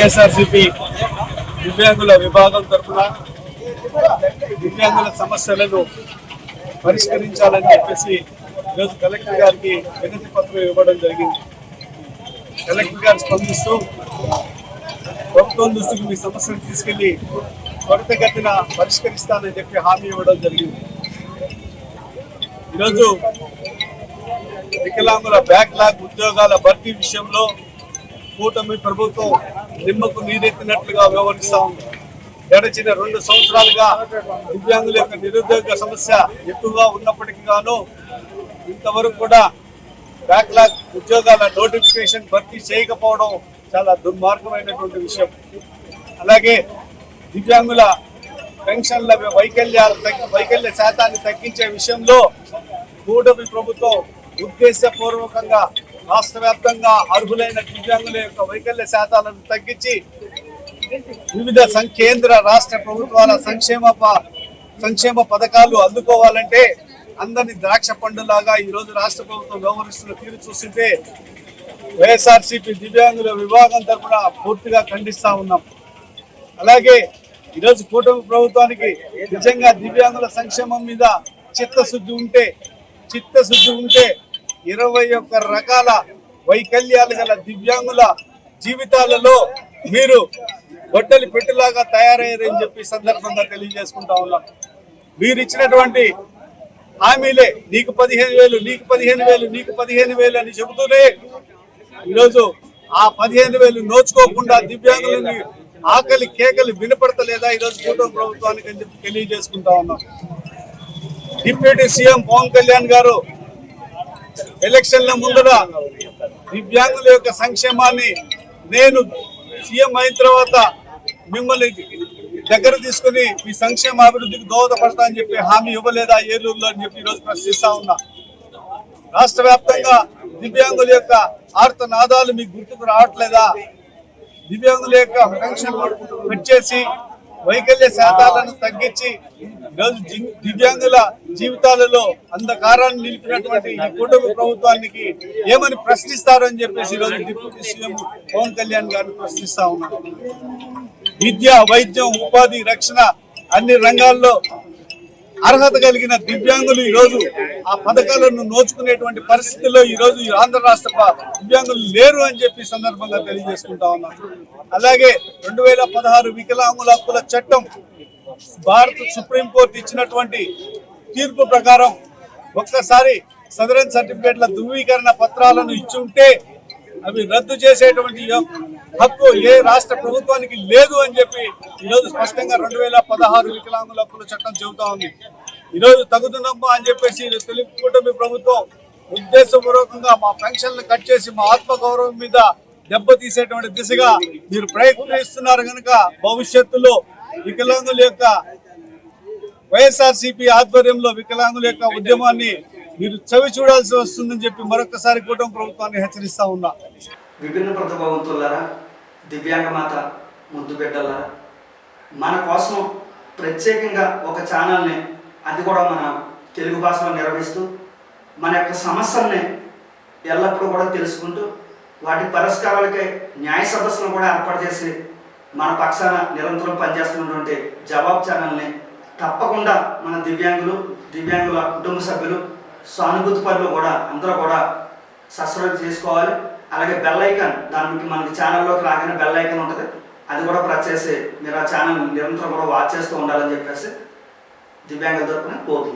వైఎస్ఆర్సిపి దివ్యాంగుల విభాగం తరఫున దివ్యాంగుల సమస్యలను పరిష్కరించాలని చెప్పేసి ఈరోజు కలెక్టర్ గారికి వినతి పత్రం ఇవ్వడం జరిగింది. కలెక్టర్ గారు స్పందిస్తూ ప్రభుత్వం దృష్టికి మీ సమస్యను తీసుకెళ్ళి త్వరితగతిన పరిష్కరిస్తానని చెప్పి హామీ ఇవ్వడం జరిగింది. ఈరోజు వికలాంగుల బ్యాక్లాగ్ ఉద్యోగాల భర్తీ విషయంలో కూటమి ప్రభుత్వం నిమ్మకు నీరెత్తినట్లుగా వ్యవహరిస్తా ఉంది. గడిచిన రెండు సంవత్సరాలుగా దివ్యాంగుల యొక్క నిరుద్యోగ సమస్య ఎక్కువగా ఉన్నప్పటికీ గాను ఇంతవరకు కూడా బ్యాక్లాగ్ ఉద్యోగాల నోటిఫికేషన్ భర్తీ చేయకపోవడం చాలా దుర్మార్గమైనటువంటి విషయం. అలాగే దివ్యాంగుల పెన్షన్ల వైకల్యాలు తగ్గి వైకల్య శాతాన్ని తగ్గించే విషయంలో కూటమి ప్రభుత్వం ఉద్దేశపూర్వకంగా రాష్ట్ర వ్యాప్తంగా అర్హులైన దివ్యాంగుల యొక్క వైకల్య శాతాలను తగ్గించి వివిధ కేంద్ర రాష్ట్ర ప్రభుత్వాల సంక్షేమ ప- సంక్షేమ పథకాలు అందుకోవాలంటే అందరిని ద్రాక్ష పండులాగా ఈరోజు రాష్ట్ర ప్రభుత్వం వ్యవహరిస్తున్న తీరు చూస్తుంటే వైఎస్ఆర్సీపీ దివ్యాంగుల విభాగం తరఫున పూర్తిగా ఖండిస్తా ఉన్నాం. అలాగే ఈరోజు కూటమి ప్రభుత్వానికి నిజంగా దివ్యాంగుల సంక్షేమం మీద చిత్తశుద్ధి ఉంటే చిత్తశుద్ధి ఉంటే ఇరవై ఒక్క రకాల వైకల్యాలు గల దివ్యాంగుల జీవితాలలో మీరు గొడ్డలి పెట్టులాగా తయారయ్యారని చెప్పి సందర్భంగా తెలియజేసుకుంటా ఉన్నాం. మీరు ఇచ్చినటువంటి హామీలే నీకు పదిహేను వేలు నీకు పదిహేను వేలు నీకు పదిహేను వేలు అని చెబుతూనే ఈరోజు ఆ పదిహేను వేలు నోచుకోకుండా దివ్యాంగులని ఆకలి కేకలు వినపడతలేదా? ఈరోజు కూటమి ప్రభుత్వానికి అని చెప్పి తెలియజేసుకుంటా ఉన్నాం. డిప్యూటీ సీఎం పవన్ కళ్యాణ్ గారు ఎలక్షన్ల ముందర దివ్యాంగుల యొక్క సంక్షేమాన్ని నేను సీఎం అయిన తర్వాత మిమ్మల్ని దగ్గర తీసుకుని మీ సంక్షేమ అభివృద్ధికి దోహదపడతా అని చెప్పి హామీ ఇవ్వలేదా? ఏలూరులో అని చెప్పి ఈరోజు ప్రశ్నిస్తా ఉన్నా. రాష్ట్ర వ్యాప్తంగా దివ్యాంగుల యొక్క ఆర్తనాదాలు మీకు గుర్తుకు రావట్లేదా? దివ్యాంగుల యొక్క పెన్షన్ కట్ చేసి వైకల్య శాతాలను తగ్గించి ఈరోజు దివ్యాంగుల జీవితాలలో అంధకారాన్ని నిలిపినటువంటి ఈ కూటమి ప్రభుత్వానికి ఏమని ప్రశ్నిస్తారు అని చెప్పేసి ఈరోజు డిప్యూటీ సీఎం పవన్ కళ్యాణ్ గారిని ప్రశ్నిస్తా ఉన్నారు. విద్య వైద్యం ఉపాధి రక్షణ అన్ని రంగాల్లో అర్హత కలిగిన దివ్యాంగులు ఈ రోజు ఆ పథకాలను నోచుకునేటువంటి పరిస్థితుల్లో ఈరోజు ఈ ఆంధ్ర రాష్ట్ర దివ్యాంగులు లేరు అని చెప్పి సందర్భంగా తెలియజేసుకుంటా ఉన్నాం. అలాగే రెండు వేల పదహారు వికలాంగుల హక్కుల చట్టం భారత సుప్రీంకోర్టు ఇచ్చినటువంటి తీర్పు ప్రకారం ఒక్కసారి సదరన్ సర్టిఫికేట్ల ధృవీకరణ పత్రాలను ఇచ్చి ఉంటే అవి రద్దు చేసేటువంటి హక్కు ఏ రాష్ట్ర ప్రభుత్వానికి లేదు అని చెప్పి ఈరోజు స్పష్టంగా రెండు వేల పదహారు వికలాంగుల హక్కుల చట్టం చెబుతా ఉంది. ఈరోజు తగుదనమ్మా అని చెప్పేసి ఈ తెలుగు కూటమి ప్రభుత్వం ఉద్దేశపూర్వకంగా మా పెన్షన్లు కట్ చేసి మా ఆత్మగౌరవం మీద దెబ్బతీసేటువంటి దిశగా మీరు ప్రయత్నిస్తున్నారు కనుక భవిష్యత్తులో వికలాంగుల యొక్క వైఎస్ఆర్సీపీ ఆధ్వర్యంలో వికలాంగుల యొక్క ఉద్యమాన్ని మీరు చవి చూడాల్సి వస్తుందని చెప్పి మరొకసారి కూటమి ప్రభుత్వాన్ని హెచ్చరిస్తా ఉన్నా. విభిన్న ప్రతిభావంతులారా దివ్యాంగ మాత ముద్దు బిడ్డలారా మన కోసం ప్రత్యేకంగా ఒక ఛానల్ని అది కూడా మన తెలుగు భాషలో నిర్వహిస్తూ మన యొక్క సమస్యల్ని ఎల్లప్పుడూ కూడా తెలుసుకుంటూ వాటి పరిష్కారాలకే న్యాయ సదస్సులను కూడా ఏర్పాటు చేసి మన పక్షాన నిరంతరం పనిచేస్తున్నటువంటి జవాబ్ ఛానల్ని తప్పకుండా మన దివ్యాంగులు దివ్యాంగుల కుటుంబ సభ్యులు సానుభూతి పనులు కూడా అందరూ కూడా సబ్స్క్రైబ్ చేసుకోవాలి. అలాగే బెల్ ఐకాన్ దానికి మనకి ఛానల్లోకి రాగానే బెల్ ఐకాన్ ఉంటుంది. అది కూడా ప్రెస్ చేసి మీరు ఆ ఛానల్ నిరంతరం కూడా వాచ్ చేస్తూ ఉండాలని చెప్పేసి దివ్యాంగ తరపున కోరుతున్నాను